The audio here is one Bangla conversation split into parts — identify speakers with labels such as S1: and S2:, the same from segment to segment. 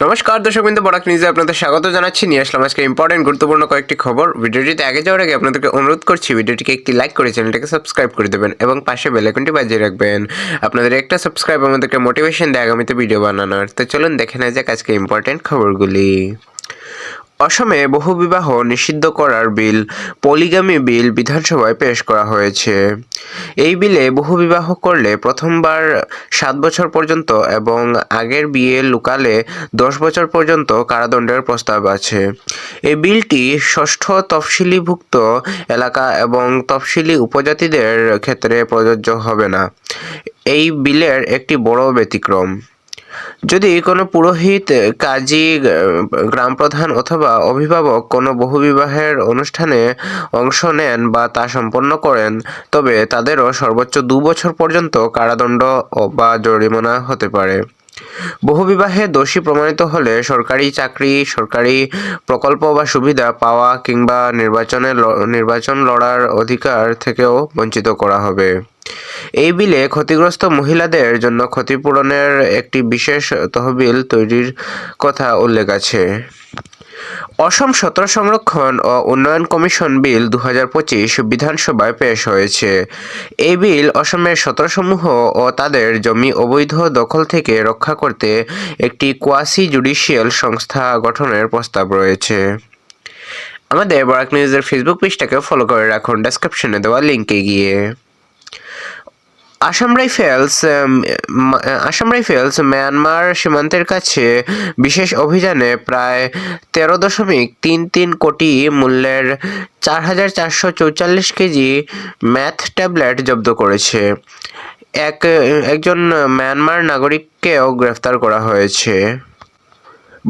S1: নমস্কার দর্শক বিন্দু বরাক নিউজে আপনাদের স্বাগত জানাচ্ছি। নিয়ে আসলাম আজকে ইম্পর্টেন্ট গুরুত্বপূর্ণ কয়েকটি খবর। ভিডিওটিতে আগে যাওয়ার আগে আপনাদেরকে অনুরোধ করছি, ভিডিওটিকে একটি লাইক করে চ্যানেলটাকে সাবস্ক্রাইব করে দেবেন এবং পাশে বেলাইকনটি বাজিয়ে রাখবেন। আপনাদের একটা সাবস্ক্রাইব আমাদেরকে মোটিভেশন দেয় আগামীতে ভিডিও বানানোর। তো চলুন দেখে নেওয়া যাক আজকে ইম্পর্টেন্ট খবরগুলি। অসমে বহুবিবাহ নিষিদ্ধ করার বিল, পলিগামি বিল বিধানসভায় পেশ করা হয়েছে। এই বিলে বহুবিবাহ করলে প্রথমবার সাত বছর পর্যন্ত এবং আগের বিয়ে লুকালে দশ বছর পর্যন্ত কারাদণ্ডের প্রস্তাব আছে। এই বিলটি ষষ্ঠ তফসিলিভুক্ত এলাকা এবং তফসিলি উপজাতিদের ক্ষেত্রে প্রযোজ্য হবে না। এই বিলের একটি বড় ব্যতিক্রম। যদি কোনো পুরোহিত, কাজী গ্রাম প্রধান অথবা অভিভাবক কোনো বহুবিবাহের অনুষ্ঠানে অংশ নেন বা তা সম্পন্ন করেন, তবে তাদেরও সর্বোচ্চ দু বছর পর্যন্ত কারাদণ্ড বা জরিমানা হতে পারে। বহুবিবাহে দোষী প্রমাণিত হলে সরকারি চাকরি, সরকারি প্রকল্প বা সুবিধা পাওয়া কিংবা নির্বাচনে নির্বাচন লড়ার অধিকার থেকেও বঞ্চিত করা হবে। এই বিলে ক্ষতিগ্রস্ত মহিলাদের জন্য ক্ষতিপূরণের একটি বিশেষ তহবিল তৈরির কথা উল্লেখ আছে। অসম সত্র সংরক্ষণ ও উন্নয়ন কমিশন বিল দু হাজার পঁচিশ বিধানসভায় পেশ হয়েছে। এই বিল অসমের সত্রসমূহ ও তাদের জমি অবৈধ দখল থেকে রক্ষা করতে একটি কোয়াসি জুডিশিয়াল সংস্থা গঠনের প্রস্তাব রয়েছে। আমাদের বরাক নিউজের ফেসবুক পেজটাকে ফলো করে রাখুন। ডেসক্রিপশনে দেওয়া লিঙ্কে গিয়ে। Assam rifles Assam rifles, Myanmar সীমান্তের কাছে বিশেষ অভিযানে প্রায় তেরো দশমিক তিন তিন কোটি মূল্যের চার হাজার চারশো চৌচল্লিশ কেজি ম্যাথ ট্যাবলেট জব্দ করেছে। এক, একজন মিয়ানমার নাগরিককেও গ্রেফতার করা হয়েছে।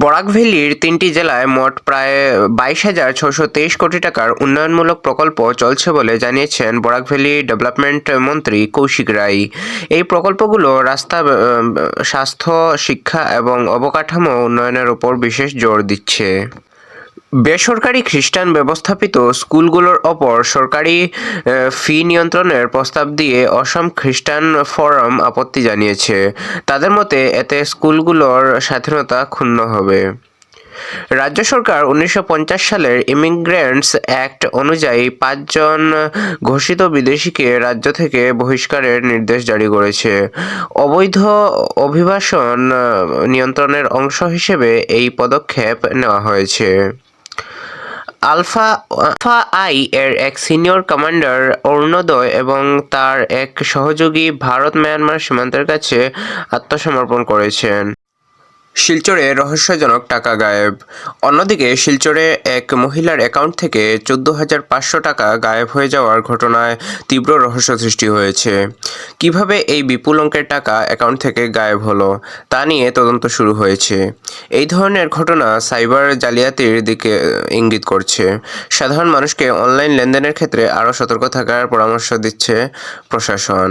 S1: বরাক ভ্যালির তিনটি জেলায় মোট প্রায় বাইশ হাজার ছশো তেইশ কোটি টাকার উন্নয়নমূলক প্রকল্প চলছে বলে জানিয়েছেন বরাক ভ্যালি ডেভেলপমেন্ট মন্ত্রী কৌশিক রায়। এই প্রকল্পগুলো রাস্তা স্বাস্থ্য, শিক্ষা এবং অবকাঠামো উন্নয়নের উপর বিশেষ জোর দিচ্ছে। বেসরকারি খ্রিস্টান ব্যবস্থাপিত স্কুলগুলোর ওপর সরকারি ফি নিয়ন্ত্রণের প্রস্তাব দিয়ে অসম খ্রিস্টান ফোরাম আপত্তি জানিয়েছে। তাদের মতে, এতে স্কুলগুলোর স্বাধীনতা ক্ষুণ্ণ হবে। রাজ্য সরকার উনিশশো পঞ্চাশ সালের ইমিগ্রেন্টস অ্যাক্ট অনুযায়ী পাঁচজন ঘোষিত বিদেশিকে রাজ্য থেকে বহিষ্কারের নির্দেশ জারি করেছে। অবৈধ অভিবাসন নিয়ন্ত্রণের অংশ হিসেবে এই পদক্ষেপ নেওয়া হয়েছে। আলফা আলফা আই এর এক সিনিয়র কমান্ডার অরুণোদয় এবং তার এক সহযোগী ভারত মায়ানমার সীমান্তের কাছে আত্মসমর্পণ করেছেন। শিলচরে রহস্যজনক টাকা গায়েব। অন্যদিকে শিলচরে এক মহিলার অ্যাকাউন্ট থেকে চোদ্দ হাজার পাঁচশো টাকা গায়েব হয়ে যাওয়ার ঘটনায় তীব্র রহস্য সৃষ্টি হয়েছে। কীভাবে এই বিপুল অঙ্কের টাকা অ্যাকাউন্ট থেকে গায়েব হলো, তা নিয়ে তদন্ত শুরু হয়েছে। এই ধরনের ঘটনা সাইবার জালিয়াতির দিকে ইঙ্গিত করছে। সাধারণ মানুষকে অনলাইন লেনদেনের ক্ষেত্রে আরও সতর্ক থাকার পরামর্শ দিচ্ছে প্রশাসন।